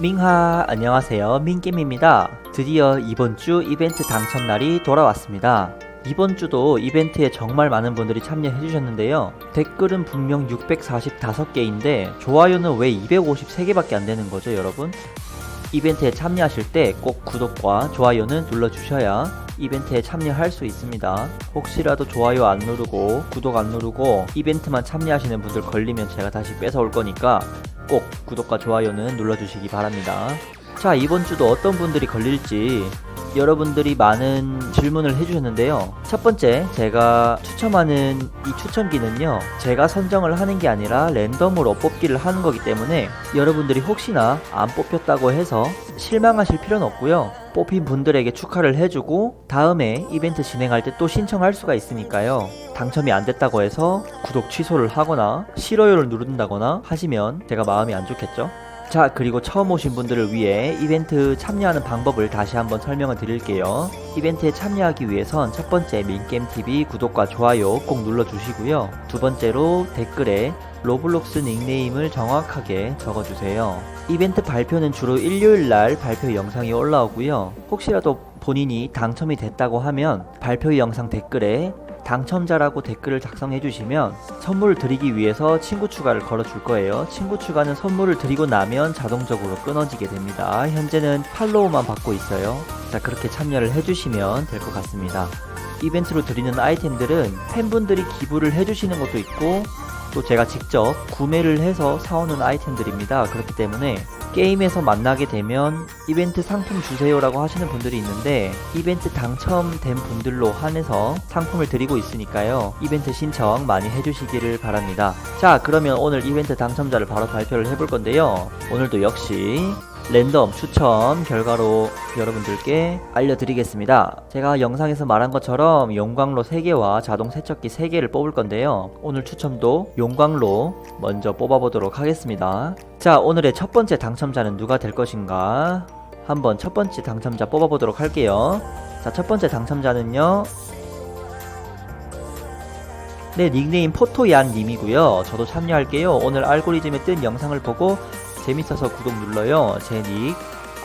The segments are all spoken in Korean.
민하 안녕하세요. 민김입니다. 드디어 이번 주 이벤트 당첨날이 돌아왔습니다. 이번 주도 이벤트에 정말 많은 분들이 참여해 주셨는데요. 댓글은 분명 645개인데 좋아요는 왜 253개밖에 안 되는 거죠 여러분? 이벤트에 참여하실 때 꼭 구독과 좋아요는 눌러주셔야 이벤트에 참여할 수 있습니다. 혹시라도 좋아요 안 누르고 구독 안 누르고 이벤트만 참여하시는 분들 걸리면 제가 다시 뺏어올 거니까 꼭 구독과 좋아요는 눌러주시기 바랍니다. 자, 이번 주도 어떤 분들이 걸릴지 여러분들이 많은 질문을 해주셨는데요. 첫 번째, 제가 추첨하는 이 추첨기는요, 제가 선정을 하는 게 아니라 랜덤으로 뽑기를 하는 거기 때문에 여러분들이 혹시나 안 뽑혔다고 해서 실망하실 필요는 없고요. 뽑힌 분들에게 축하를 해주고 다음에 이벤트 진행할 때 또 신청할 수가 있으니까요. 당첨이 안 됐다고 해서 구독 취소를 하거나 싫어요를 누른다거나 하시면 제가 마음이 안 좋겠죠. 자, 그리고 처음 오신 분들을 위해 이벤트 참여하는 방법을 다시 한번 설명을 드릴게요. 이벤트에 참여하기 위해선 첫 번째 민겜TV 구독과 좋아요 꼭 눌러주시고요. 두 번째로 댓글에 로블록스 닉네임을 정확하게 적어주세요. 이벤트 발표는 주로 일요일 날 발표 영상이 올라오고요. 혹시라도 본인이 당첨이 됐다고 하면 발표 영상 댓글에 당첨자라고 댓글을 작성해 주시면 선물을 드리기 위해서 친구 추가를 걸어 줄 거예요. 친구 추가는 선물을 드리고 나면 자동적으로 끊어지게 됩니다. 현재는 팔로우만 받고 있어요. 자, 그렇게 참여를 해 주시면 될 것 같습니다. 이벤트로 드리는 아이템들은 팬분들이 기부를 해 주시는 것도 있고 또 제가 직접 구매를 해서 사오는 아이템들입니다. 그렇기 때문에 게임에서 만나게 되면 이벤트 상품 주세요라고 하시는 분들이 있는데 이벤트 당첨된 분들로 한해서 상품을 드리고 있으니까요. 이벤트 신청 많이 해주시기를 바랍니다. 자, 그러면 오늘 이벤트 당첨자를 바로 발표를 해볼 건데요. 오늘도 역시 랜덤 추첨 결과로 여러분들께 알려드리겠습니다. 제가 영상에서 말한 것처럼 용광로 3개와 자동 세척기 3개를 뽑을 건데요. 오늘 추첨도 용광로 먼저 뽑아보도록 하겠습니다. 자, 오늘의 첫 번째 당첨자는 누가 될 것인가? 한번 첫 번째 당첨자 뽑아보도록 할게요. 자, 첫 번째 당첨자는요. 네, 닉네임 포토얀 님이고요. 저도 참여할게요. 오늘 알고리즘에 뜬 영상을 보고 재밌어서 구독 눌러요. 제닉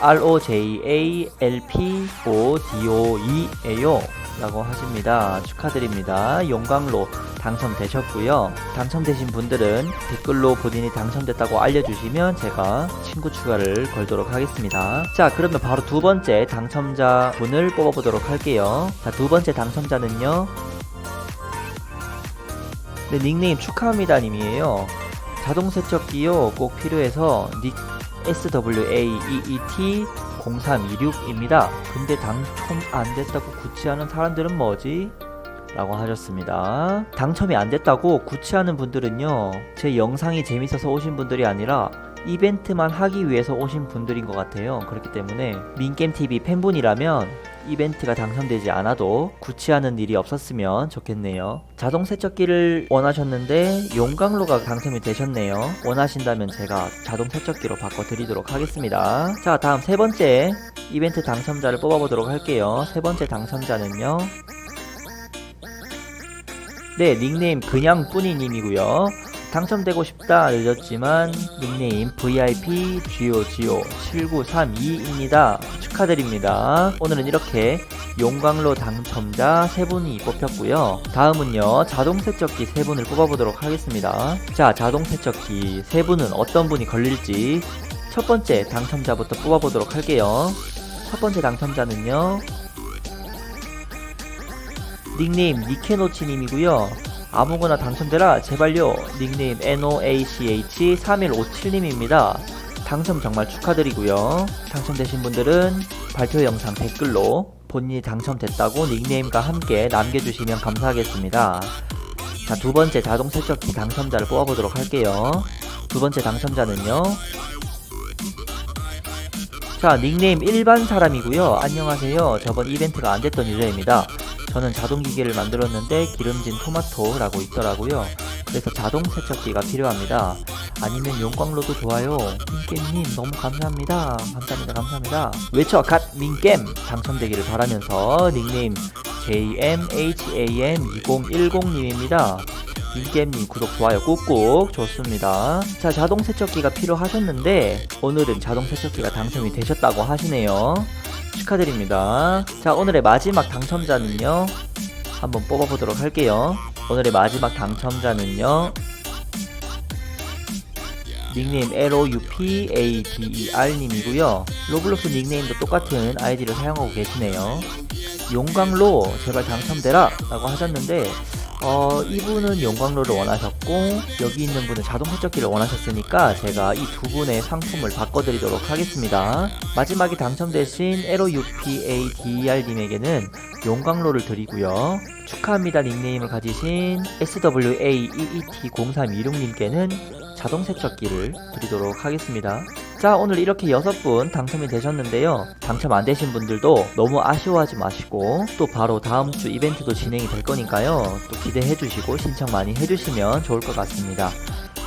ROJALP5DOE에요. 라고 하십니다. 축하드립니다. 용광로 당첨되셨고요. 당첨되신 분들은 댓글로 본인이 당첨됐다고 알려주시면 제가 친구 추가를 걸도록 하겠습니다. 자, 그러면 바로 두 번째 당첨자 분을 뽑아보도록 할게요. 자, 두 번째 당첨자는요. 네, 닉네임 축하합니다 님이에요. 자동 세척기요 꼭 필요해서 닉 SWAEET 0326입니다. 근데 당첨 안 됐다고 구치하는 사람들은 뭐지? 라고 하셨습니다. 당첨이 안 됐다고 구치하는 분들은요, 제 영상이 재밌어서 오신 분들이 아니라 이벤트만 하기 위해서 오신 분들인 것 같아요. 그렇기 때문에 민겜TV 팬분이라면 이벤트가 당첨되지 않아도 구치하는 일이 없었으면 좋겠네요. 자동 세척기를 원하셨는데 용광로가 당첨이 되셨네요. 원하신다면 제가 자동 세척기로 바꿔드리도록 하겠습니다. 자, 다음 세 번째 이벤트 당첨자를 뽑아보도록 할게요. 세 번째 당첨자는요. 네, 닉네임 그냥 뿌니님이고요. 당첨되고 싶다 늦었지만 닉네임 VIP GOGO 7932입니다. 축하드립니다. 오늘은 이렇게 용광로 당첨자 3분이 뽑혔고요. 다음은요. 자동 세척기 3분을 뽑아보도록 하겠습니다. 자, 자동 세척기 3분은 어떤 분이 걸릴지 첫 번째 당첨자부터 뽑아보도록 할게요. 첫 번째 당첨자는요. 닉네임 니케노치님이고요. 아무거나 당첨되라 제발요. 닉네임 NOACH3157님입니다. 당첨 정말 축하드리고요. 당첨되신 분들은 발표 영상 댓글로 본인이 당첨됐다고 닉네임과 함께 남겨주시면 감사하겠습니다. 자 두번째 자동 세척기 당첨자를 뽑아보도록 할게요. 두번째 당첨자는요. 자 닉네임 일반 사람이고요. 안녕하세요. 저번 이벤트가 안됐던 유저입니다 저는 자동 기계를 만들었는데 기름진 토마토라고 있더라고요. 그래서 자동 세척기가 필요합니다. 아니면 용광로도 좋아요. 민겜님 너무 감사합니다. 감사합니다. 감사합니다. 외쳐 갓 민겜 당첨되기를 바라면서 닉네임 JMHAM2010님입니다. 민게임님 구독 좋아요 꾹꾹 좋습니다 자 자동 세척기가 필요하셨는데 오늘은 자동 세척기가 당첨이 되셨다고 하시네요 축하드립니다. 자 오늘의 마지막 당첨자는요. 한번 뽑아보도록 할게요. 오늘의 마지막 당첨자는요. 닉네임 LOUPADER님이고요. 로블록스 닉네임도 똑같은 아이디를 사용하고 계시네요. 용광로 제발 당첨되라 라고 하셨는데 어, 이분은 용광로를 원하셨고 여기 있는 분은 자동 세척기를 원하셨으니까 제가 이 두 분의 상품을 바꿔드리도록 하겠습니다 마지막에 당첨되신 LOUPADER님에게는 용광로를 드리고요 축하합니다 닉네임을 가지신 SWAEET0326님께는 자동 세척기를 드리도록 하겠습니다. 자, 오늘 이렇게 여섯 분 당첨이 되셨는데요. 당첨 안 되신 분들도 너무 아쉬워하지 마시고 또 바로 다음 주 이벤트도 진행이 될 거니까요. 또 기대해 주시고 신청 많이 해 주시면 좋을 것 같습니다.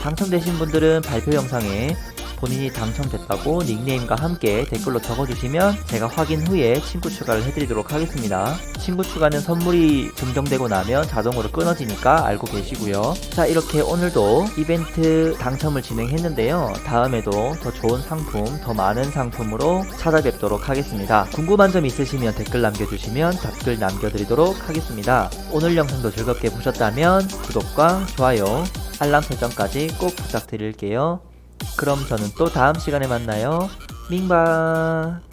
당첨되신 분들은 발표 영상에 본인이 당첨됐다고 닉네임과 함께 댓글로 적어주시면 제가 확인 후에 친구 추가를 해드리도록 하겠습니다. 친구 추가는 선물이 증정되고 나면 자동으로 끊어지니까 알고 계시고요. 자 이렇게 오늘도 이벤트 당첨을 진행했는데요. 다음에도 더 좋은 상품, 더 많은 상품으로 찾아뵙도록 하겠습니다. 궁금한 점 있으시면 댓글 남겨주시면 답글 남겨드리도록 하겠습니다. 오늘 영상도 즐겁게 보셨다면 구독과 좋아요, 알람 설정까지 꼭 부탁드릴게요. 그럼 저는 또 다음 시간에 만나요. 밍바